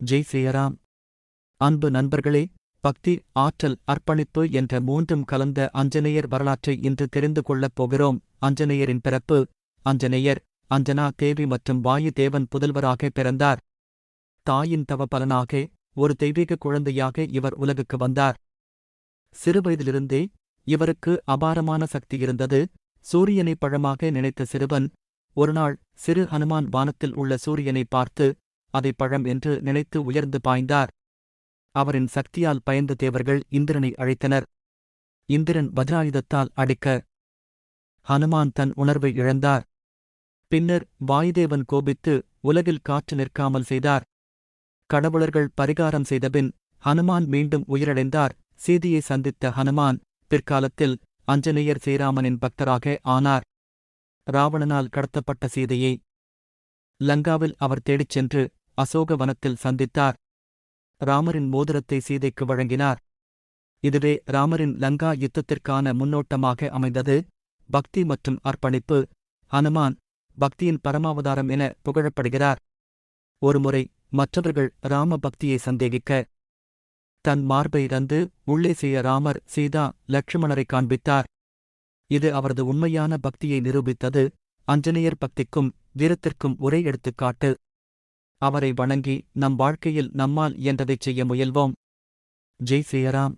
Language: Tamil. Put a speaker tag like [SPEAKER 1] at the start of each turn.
[SPEAKER 1] ஜெய் சியராம். அன்பு நண்பர்களே பக்தி ஆற்றல் அர்ப்பணிப்பு என்ற மூன்றும் கலந்த அஞ்சனேயர் வரலாற்றை இன்று தெரிந்து கொள்ளப் போகிறோம். அஞ்சனேயரின் பிறப்பு அஞ்சனேயர் அஞ்சனா தேவி மற்றும் வாயு தேவன் புதல்வராக பிறந்தார். தாயின் தவ பலனாக ஒரு தெய்வீக குழந்தையாக இவர் உலகுக்கு வந்தார். சிறுவயதிலிருந்தே இவருக்கு அபாரமான சக்தி இருந்தது. சூரியனை பழமாக நினைத்த சிறுவன் ஒருநாள் சிறு ஹனுமான் வானத்தில் உள்ள சூரியனை பார்த்து அதை பழம் என்று நினைத்து உயர்ந்து பாய்ந்தார். அவரின் சக்தியால் பயந்த தேவர்கள் இந்திரனை அழைத்தனர். இந்திரன் வஜ்ராயுதத்தால் அடிக்க ஹனுமான் தன் உணர்வை இழந்தார். பின்னர் வாயுதேவன் கோபித்து உலகில் காற்று நிற்காமல் செய்தார். கடவுளர்கள் பரிகாரம் செய்தபின் ஹனுமான் மீண்டும் உயிரடைந்தார். சீதையை சந்தித்த ஹனுமான் பிற்காலத்தில் அஞ்சனேயர் ஸ்ரீராமனின் பக்தராக ஆனார். ராவணனால் கடத்தப்பட்ட சீதையை லங்காவில் அவர் தேடிச் சென்று அசோக வனத்தில் சந்தித்தார். ராமரின் மோதிரத்தை சீதைக்கு வழங்கினார். இதுவே ராமரின் லங்கா யுத்தத்திற்கான முன்னோட்டமாக அமைந்தது. பக்தி மற்றும் அர்ப்பணிப்பு. ஹனுமான் பக்தியின் பரமாவதாரம் என புகழப்படுகிறார். ஒருமுறை மற்றவர்கள் ராம பக்தியை சந்தேகிக்க. தன் மார்பை ரந்து உள்ளே செய்ய ராமர் சீதா லட்சுமணரை காண்பித்தார். இது அவரது உண்மையான பக்தியை நிரூபித்தது. அஞ்சனேயர் பக்திக்கும் வீரத்திற்கும் ஒரே எடுத்துக்காட்டு. அவரை வணங்கி நம் வாழ்க்கையில் நம்மால் என்றதைச் செய்ய முயல்வோம். ஜெய் சியராம்